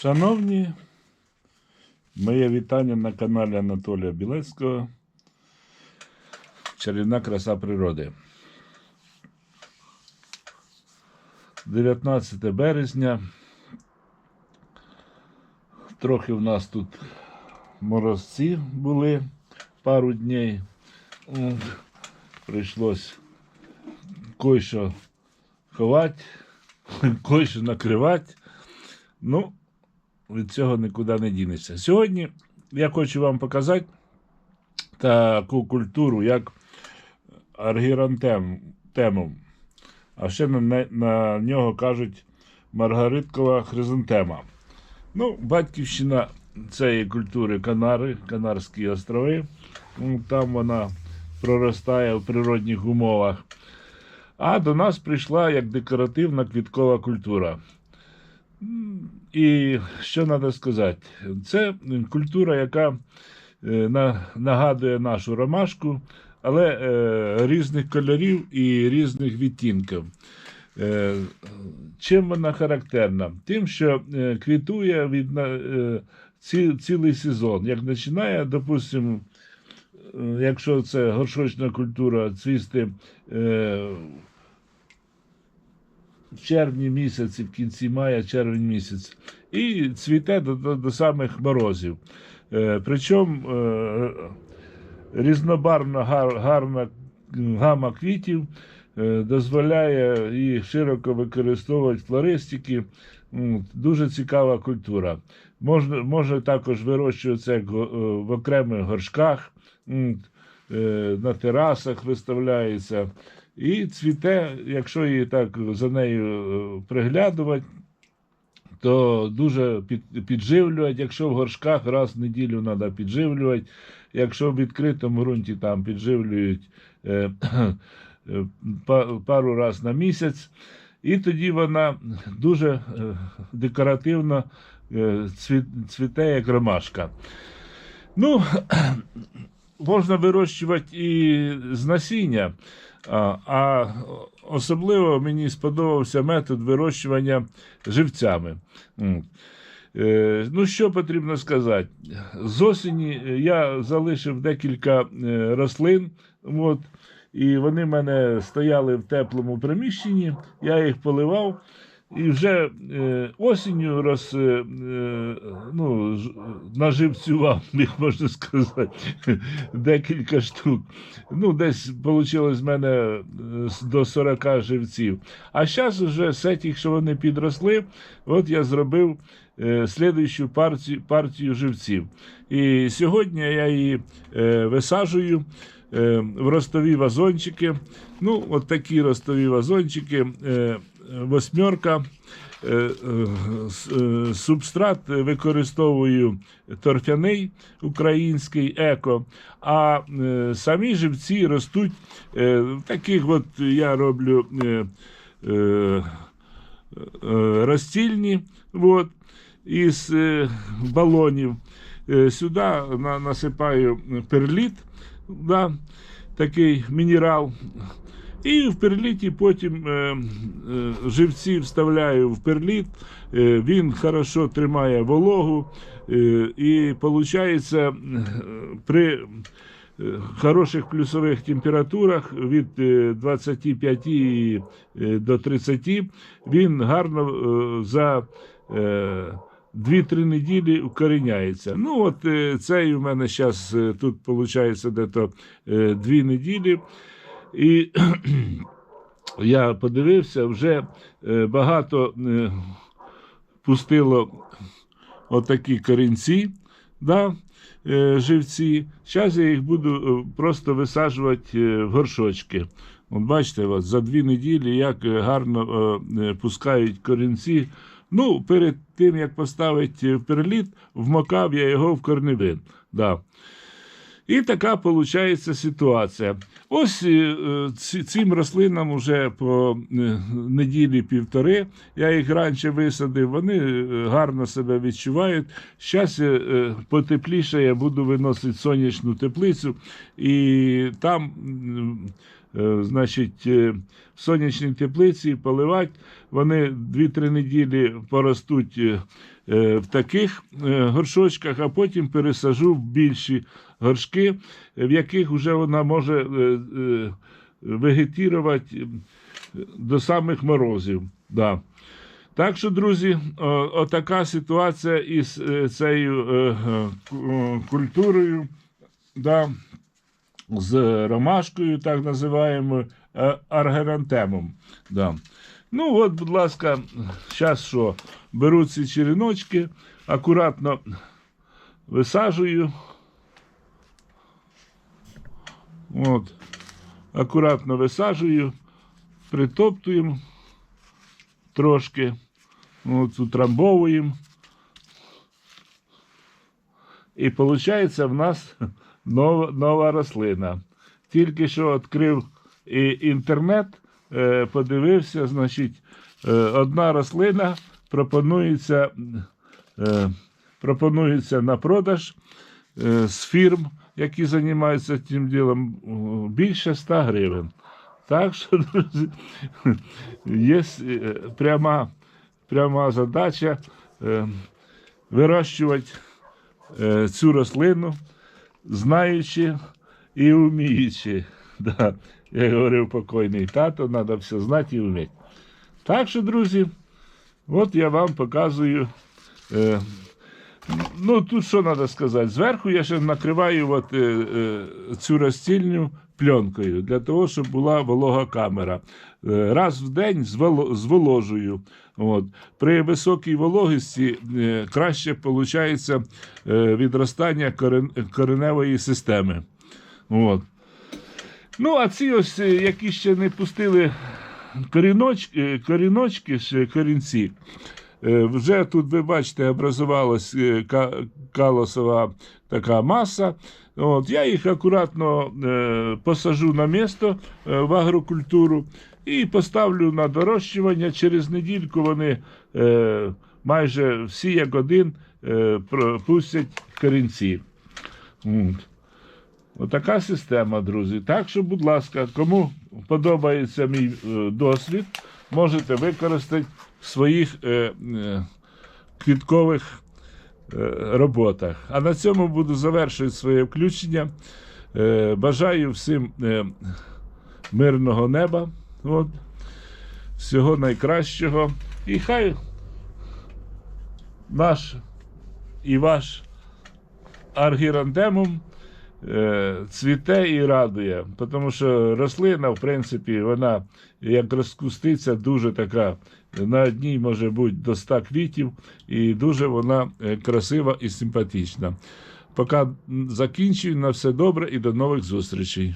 Шановні, моє вітання на каналі Анатолія Білецького. Чарівна краса природи. 19 березня. Трохи в нас тут морозці були пару днів. Прийшлось кое-що ховати, кое-що накривати. Ну, від цього нікуди не дінешся. Сьогодні я хочу вам показати таку культуру, як аргірантем, а ще на, на нього кажуть маргариткова хризантема. Ну, батьківщина цієї культури Канари, Канарські острови. Ну, Там вона проростає в природних умовах. А до нас прийшла як декоративна квіткова культура. І що треба сказати? Це культура, яка е, нагадує нашу ромашку, але е, різних кольорів і різних відтінків. Е, чим вона характерна? Тим, що квітує від, ці, цілий сезон. Як починає, допустимо, якщо це горшочна культура, цвісти в червні місяці, в кінці мая, червень місяць, і цвіте до, до, до самих морозів. Е, причому е, різнобарвна гар, гарна гама квітів е, дозволяє її широко використовувати флористики. Дуже цікава культура. Можна, може також вирощуватися е, в окремих горшках, е, на терасах виставляється. І цвіте, якщо її так за нею е, приглядувати, то дуже під, підживлювати. Якщо в горшках раз в неділю треба підживлювати, якщо в відкритому ґрунті там підживлюють е, е, пару разів на місяць, і тоді вона дуже декоративно цвіте, як ромашка. Ну, можна вирощувати і з насіння. А, особливо мені сподобався метод вирощування живцями. Е, Ну, що потрібно сказати? З осені я залишив декілька е, рослин, от, і вони в мене стояли в теплому приміщенні, я їх поливав. І вже е, осінню роз, е, е, ну, ж- наживцював, як можна сказати, декілька штук. Ну, десь вийшло з мене е, до 40 живців. А зараз вже все тих, що вони підросли, от я зробив е, слідуючу партію, живців. І сьогодні я її е, висаджую е, в ростові вазончики. Ну, от такі ростові вазончики, е, восьмерка. Субстрат використовую торфяний український еко, а самі живці ростуть в таких, от я роблю розцільні от, із е, балонів. Е, Сюди на, насипаю перліт, да, такий мінерал. І в перліті потім е, е, живці вставляю в перліт, е, він хорошо тримає вологу, е, і виходить при е, хороших плюсових температурах від е, 25 е, до 30 він гарно е, за е, 2-3 неділі укоріняється. Ну, от е, цей у мене зараз тут виходить дето 2 неділі. І я подивився, вже е, багато е, пустило отакі корінці, да, е, живці. Зараз я їх буду е, просто висаджувати е, в горшочки. От бачите, от, за дві неділі як е, гарно е, е, пускають корінці. Ну, перед тим, як поставити переліт, вмокав я його в корневин. Да. І така виходить ситуація. Ось е, цим рослинам вже по е, неділі півтори. Я їх раніше висадив, вони е, гарно себе відчувають. Зараз потепліше я буду виносити сонячну теплицю, і там значить, в сонячній теплиці поливати. Вони 2-3 неділі поростуть в таких е, горшочках, а потім пересажу в більші горшки, в яких вже вона може е, е, вегетувати е, до самих морозів. Да. Так що, друзі, отака ситуація із е, цією е, е, ку- е, культурою, да, з ромашкою, так називаємо, е, аргерантемом. Да. Ну, от, будь ласка, зараз що? Беру ці череночки, акуратно висаджую. От, акуратно висаджую, притоптуємо трошки, от, утрамбовуємо. І виходить в нас нова, нова рослина. Тільки що відкрив і інтернет, подивився, значить, е, одна рослина пропонується, е, пропонується на продаж е, з фірм, які займаються цим ділом, більше 100 гривень. Так що, друзі, є е, пряма, пряма задача е, вирощувати е, цю рослину, знаючи і вміючи. Да. Як говорив покойний тато, треба все знати і вміти. Так що, друзі, от я вам показую. Е, ну, тут що треба сказати? Зверху я ще накриваю от, е, е, цю розстільню пленкою для того, щоб була волога камера. Е, раз в день зволо- зволожую. От. При високій вологості е, краще виходить відростання корен, кореневої системи. От. Ну, а ці ось, е, які ще не пустили коріночки, коріночки ще корінці, е, вже тут, ви бачите, образувалась е, калосова така маса. От, я їх акуратно е, посажу на місто е, в агрокультуру і поставлю на дорощування. Через недільку вони е, майже всі як один е, пустять корінці. От. Отака система, друзі. Так що, будь ласка, кому подобається мій е, досвід, можете використати в своїх е, е, квіткових роботах. А на цьому буду завершувати своє включення. Бажаю всім мирного неба, от, всього найкращого. І хай наш і ваш аргірандемум цвіте і радує. Тому що рослина, в принципі, вона як розкуститься, дуже така. На одній може бути до 100 квітів, і дуже вона е, красива і симпатична. Поки закінчую, на все добре і до нових зустрічей.